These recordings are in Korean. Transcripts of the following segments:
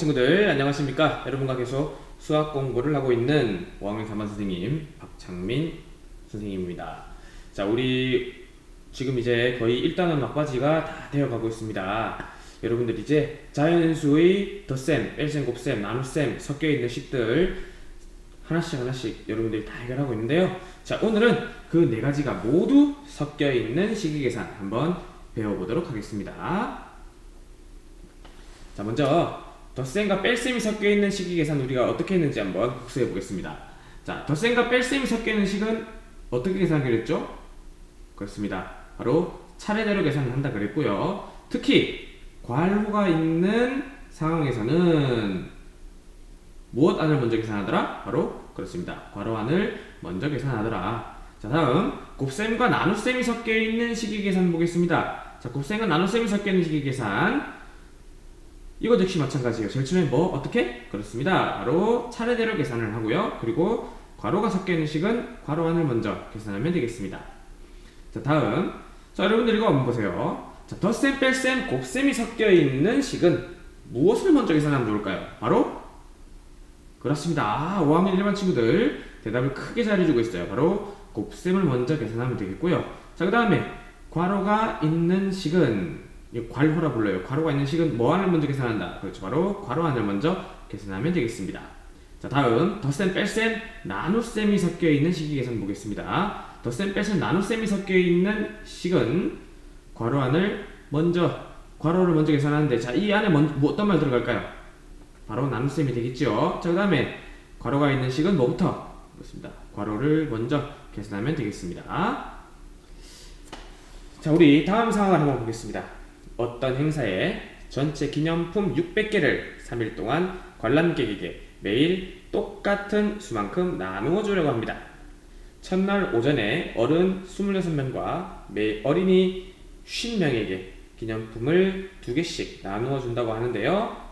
친구들 안녕하십니까? 여러분과 계속 수학 공부를 하고 있는 5학년 3반 선생님 박창민 선생님입니다. 자, 우리 지금 이제 거의 1단원 막바지가 다 되어가고 있습니다. 여러분들 이제 자연수의 덧셈, 뺄셈, 곱셈, 나눗셈 섞여 있는 식들 하나씩 하나씩 여러분들이 다 해결하고 있는데요. 자, 오늘은 그 네 가지가 모두 섞여 있는 식의 계산 한번 배워보도록 하겠습니다. 자, 먼저 덧셈과 뺄셈이 섞여 있는 식의 계산 우리가 어떻게 했는지 한번 복수해 보겠습니다. 자, 덧셈과 뺄셈이 섞여 있는 식은 어떻게 계산하기로 했죠? 그렇습니다. 바로 차례대로 계산을 한다 그랬고요. 특히 괄호가 있는 상황에서는 무엇 안을 먼저 계산하더라? 바로 그렇습니다. 괄호 안을 먼저 계산하더라. 자, 다음 곱셈과 나눗셈이 섞여 있는 식의 계산 보겠습니다. 자, 곱셈과 나눗셈이 섞여 있는 식의 계산 이것 역시 마찬가지예요. 제일 처음에 뭐 어떻게? 그렇습니다. 바로 차례대로 계산을 하고요. 그리고 괄호가 섞여 있는 식은 괄호 안을 먼저 계산하면 되겠습니다. 자, 다음. 자, 여러분들 이거 한번 보세요. 자, 덧셈, 뺄셈, 곱셈이 섞여 있는 식은 무엇을 먼저 계산하면 좋을까요? 바로 그렇습니다. 아, 5학년 일반 친구들 대답을 크게 잘해주고 있어요. 바로 곱셈을 먼저 계산하면 되겠고요. 자, 그 다음에 괄호가 있는 식은 이 괄호라 불러요. 괄호가 있는 식은 뭐 안을 먼저 계산한다. 그렇죠. 바로 괄호 안을 먼저 계산하면 되겠습니다. 자, 다음 덧셈, 뺄셈, 나눗셈이 섞여 있는 식의 계산 보겠습니다. 덧셈, 뺄셈, 나눗셈이 섞여 있는 식은 괄호 안을 먼저 괄호를 먼저 계산하는데 자, 이 안에 먼저 뭐 어떤 말 들어갈까요? 바로 나눗셈이 되겠죠. 자, 그 다음에 괄호가 있는 식은 뭐부터? 그렇습니다. 괄호를 먼저 계산하면 되겠습니다. 자, 우리 다음 상황을 한번 보겠습니다. 어떤 행사에 전체 기념품 600개를 3일 동안 관람객에게 매일 똑같은 수만큼 나누어 주려고 합니다. 첫날 오전에 어른 26명과 매 어린이 50명에게 기념품을 두 개씩 나누어 준다고 하는데요.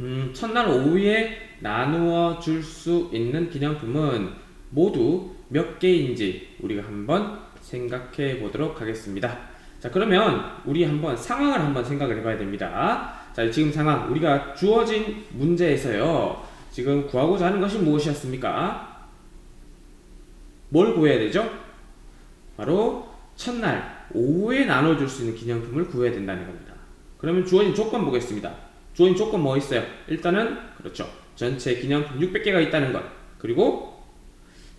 음, 첫날 오후에 나누어 줄 수 있는 기념품은 모두 몇 개인지 우리가 한번 생각해 보도록 하겠습니다. 자, 그러면 우리 한번 상황을 한번 생각을 해봐야 됩니다. 자, 지금 상황 우리가 주어진 문제에서요. 지금 구하고자 하는 것이 무엇이었습니까? 뭘 구해야 되죠? 바로 첫날 오후에 나눠줄 수 있는 기념품을 구해야 된다는 겁니다. 그러면 주어진 조건 보겠습니다. 주어진 조건 뭐 있어요? 일단은 그렇죠. 전체 기념품 600개가 있다는 것. 그리고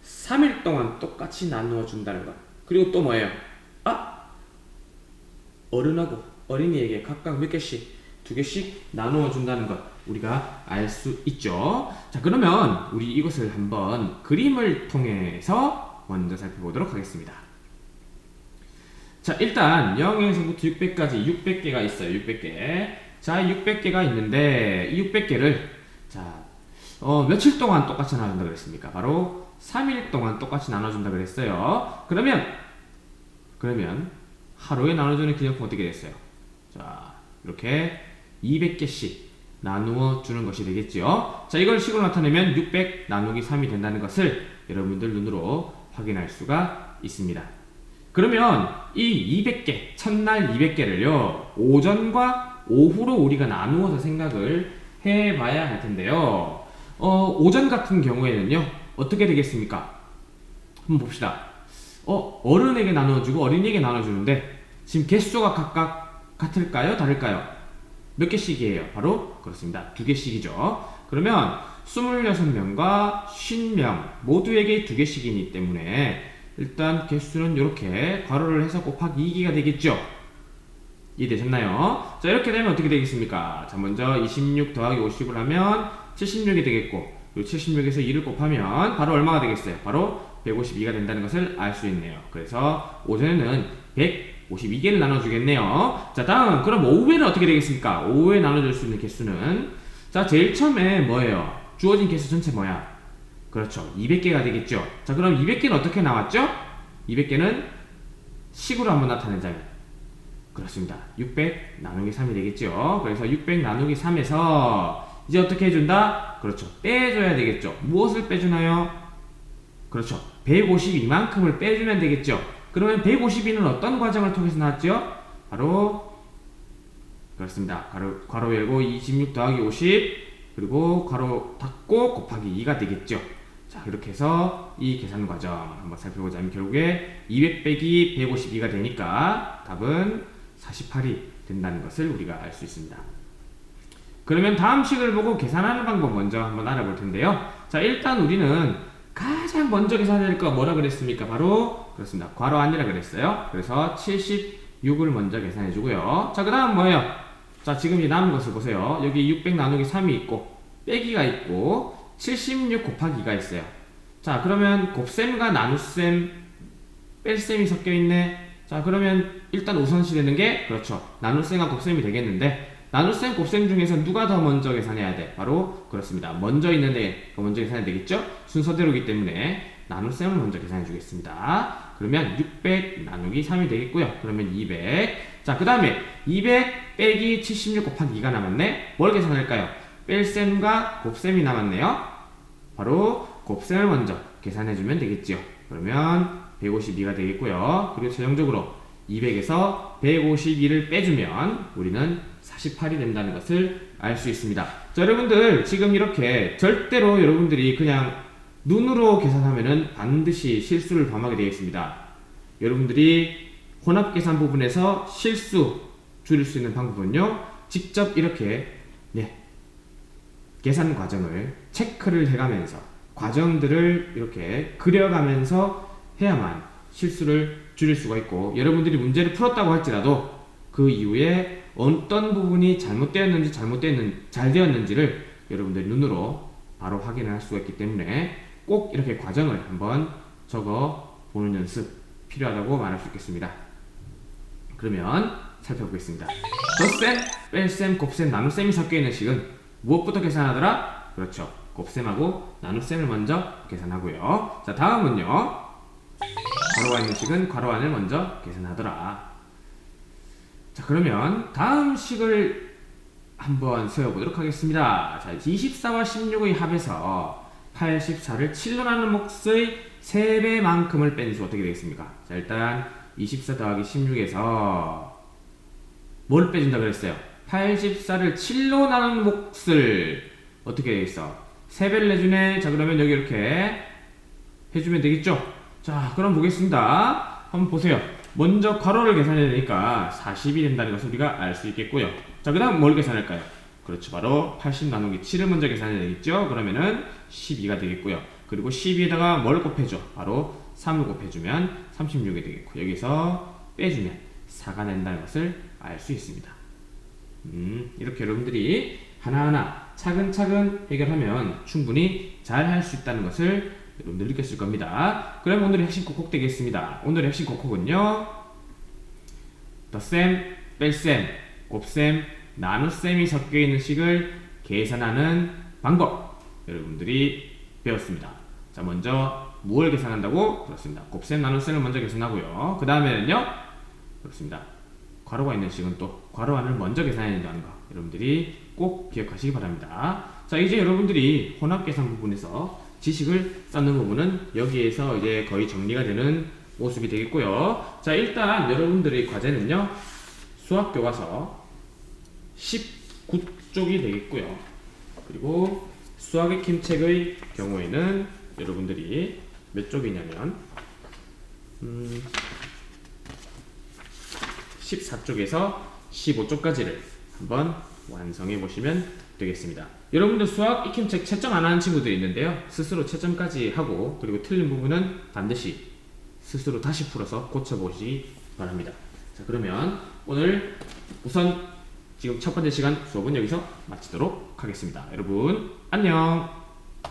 3일 동안 똑같이 나누어 준다는 것. 그리고 또 뭐예요? 아! 어른하고 어린이에게 각각 몇 개씩 두 개씩 나누어 준다는 것 우리가 알 수 있죠. 자, 그러면 우리 이것을 한번 그림을 통해서 먼저 살펴보도록 하겠습니다. 자, 일단 0에서부터 600까지 600개가 있어요. 600개. 자, 600개가 있는데 이 600개를 자, 어, 며칠 동안 똑같이 나눠준다 그랬습니까? 바로 3일 동안 똑같이 나눠준다 그랬어요. 그러면 그러면 하루에 나눠주는 기념품 어떻게 됐어요? 자, 이렇게 200개씩 나누어 주는 것이 되겠죠. 자, 이걸 식으로 나타내면 600 나누기 3이 된다는 것을 여러분들 눈으로 확인할 수가 있습니다. 그러면 이 200개, 첫날 200개를요, 오전과 오후로 우리가 나누어서 생각을 해 봐야 할 텐데요. 어, 오전 같은 경우에는요, 어떻게 되겠습니까? 한번 봅시다. 어, 어른에게 나눠주고 어린이에게 나눠주는데, 지금 개수가 각각 같을까요? 다를까요? 몇 개씩이에요? 바로 그렇습니다. 두 개씩이죠. 그러면 26명과 50명 모두에게 두 개씩이기 때문에 일단 개수는 이렇게 괄호를 해서 곱하기 2개가 되겠죠. 이해되셨나요? 자 이렇게 되면 어떻게 되겠습니까? 자 먼저 26 더하기 50을 하면 76이 되겠고 이 76에서 2를 곱하면 바로 얼마가 되겠어요? 바로 152가 된다는 것을 알 수 있네요. 그래서 오전에는 152개를 나눠주겠네요. 자 다음 그럼 오후에는 어떻게 되겠습니까? 오후에 나눠줄 수 있는 개수는 자 제일 처음에 뭐예요? 주어진 개수 전체 뭐야? 그렇죠. 200개가 되겠죠. 자 그럼 200개는 어떻게 나왔죠? 200개는 식으로 한번 나타내자면 그렇습니다. 600 나누기 3이 되겠죠. 그래서 600 나누기 3에서 이제 어떻게 해준다? 그렇죠. 빼줘야 되겠죠. 무엇을 빼주나요? 그렇죠. 152만큼을 빼주면 되겠죠. 그러면 152는 어떤 과정을 통해서 나왔죠? 바로 그렇습니다. 괄호, 괄호 열고 26 더하기 50 그리고 괄호 닫고 곱하기 2가 되겠죠. 자 이렇게 해서 이 계산 과정 한번 살펴보자면 결국에 200 빼기 152가 되니까 답은 48이 된다는 것을 우리가 알 수 있습니다. 그러면 다음 식을 보고 계산하는 방법 먼저 한번 알아볼 텐데요. 자 일단 우리는 가장 먼저 계산해야 될 거 뭐라 그랬습니까? 바로 그렇습니다. 괄호 안이라 그랬어요. 그래서 76을 먼저 계산해 주고요. 자, 그 다음 뭐예요? 자, 지금 이 남은 것을 보세요. 여기 600 나누기 3이 있고, 빼기가 있고, 76 곱하기가 있어요. 자, 그러면 곱셈과 나눗셈, 뺄셈이 섞여 있네. 자, 그러면 일단 우선시 되는 게, 그렇죠. 나눗셈과 곱셈이 되겠는데, 나눗셈, 곱셈 중에서 누가 더 먼저 계산해야 돼? 바로 그렇습니다. 먼저 있는 애가 먼저 계산해야 되겠죠? 순서대로기 때문에 나눗셈을 먼저 계산해 주겠습니다. 그러면 600 나누기 3이 되겠고요. 그러면 200. 자, 그 다음에 200 빼기 76 곱하기 2가 남았네. 뭘 계산할까요? 뺄셈과 곱셈이 남았네요. 바로 곱셈을 먼저 계산해 주면 되겠죠. 그러면 152가 되겠고요. 그리고 최종적으로 200에서 152를 빼주면 우리는 48이 된다는 것을 알 수 있습니다. 자, 여러분들 지금 이렇게 절대로 여러분들이 그냥 눈으로 계산하면은 반드시 실수를 범하게 되겠습니다. 여러분들이 혼합 계산 부분에서 실수 줄일 수 있는 방법은요. 직접 이렇게 네. 계산 과정을 체크를 해가면서 과정들을 이렇게 그려가면서 해야만 실수를 줄일 수가 있고 여러분들이 문제를 풀었다고 할지라도 그 이후에 어떤 부분이 잘못되었는지 잘못되었는 잘 되었는지를 여러분들이 눈으로 바로 확인할 수가 있기 때문에 꼭 이렇게 과정을 한번 적어 보는 연습 필요하다고 말할 수 있겠습니다. 그러면 살펴보겠습니다. 덧셈, 뺄셈, 곱셈, 나눗셈이 섞여 있는 식은 무엇부터 계산하더라? 그렇죠. 곱셈하고 나눗셈을 먼저 계산하고요. 자, 다음은요. 괄호가 있는 식은 괄호 안을 먼저 계산하더라. 자, 그러면 다음 식을 한번 세워보도록 하겠습니다. 자, 24와 16의 합에서 84를 7로 나눈 몫의 3배만큼을 뺀 수 어떻게 되겠습니까? 자, 일단 24 더하기 16에서 뭘 빼준다 그랬어요? 84를 7로 나눈 몫을 어떻게 되겠어? 3배를 내주네. 자, 그러면 여기 이렇게 해주면 되겠죠? 자, 그럼 보겠습니다. 한번 보세요. 먼저 괄호를 계산해야 되니까 40이 된다는 것을 우리가 알 수 있겠고요. 자, 그 다음 뭘 계산할까요? 그렇죠. 바로 80 나누기 7을 먼저 계산해야 되겠죠? 그러면은 12가 되겠고요. 그리고 12에다가 뭘 곱해줘? 바로 3을 곱해주면 36이 되겠고, 여기서 빼주면 4가 된다는 것을 알 수 있습니다. 음, 이렇게 여러분들이 하나하나 차근차근 해결하면 충분히 잘 할 수 있다는 것을 여러분들 느꼈을 겁니다. 그럼 오늘의 핵심 꼭꼭 되겠습니다. 오늘의 핵심 꼭꼭은요. 덧셈, 뺄셈, 곱셈, 나눗셈이 섞여 있는 식을 계산하는 방법 여러분들이 배웠습니다. 자, 먼저 무엇을 계산한다고? 그렇습니다. 곱셈, 나눗셈을 먼저 계산하고요. 그 다음에는요. 그렇습니다. 괄호가 있는 식은 또 괄호 안을 먼저 계산해야 된다는 거 여러분들이 꼭 기억하시기 바랍니다. 자, 이제 여러분들이 혼합 계산 부분에서 지식을 쌓는 부분은 여기에서 이제 거의 정리가 되는 모습이 되겠고요. 자, 일단 여러분들의 과제는요. 수학 교과서 19쪽이 되겠고요. 그리고 수학의 킴책의 경우에는 여러분들이 몇 쪽이냐면 음, 14쪽에서 15쪽까지를 한번 완성해 보시면 되겠습니다. 여러분들 수학 익힘 책 채점 안 하는 친구들이 있는데요. 스스로 채점까지 하고 그리고 틀린 부분은 반드시 스스로 다시 풀어서 고쳐보시기 바랍니다. 자 그러면 오늘 우선 지금 첫 번째 시간 수업은 여기서 마치도록 하겠습니다. 여러분 안녕.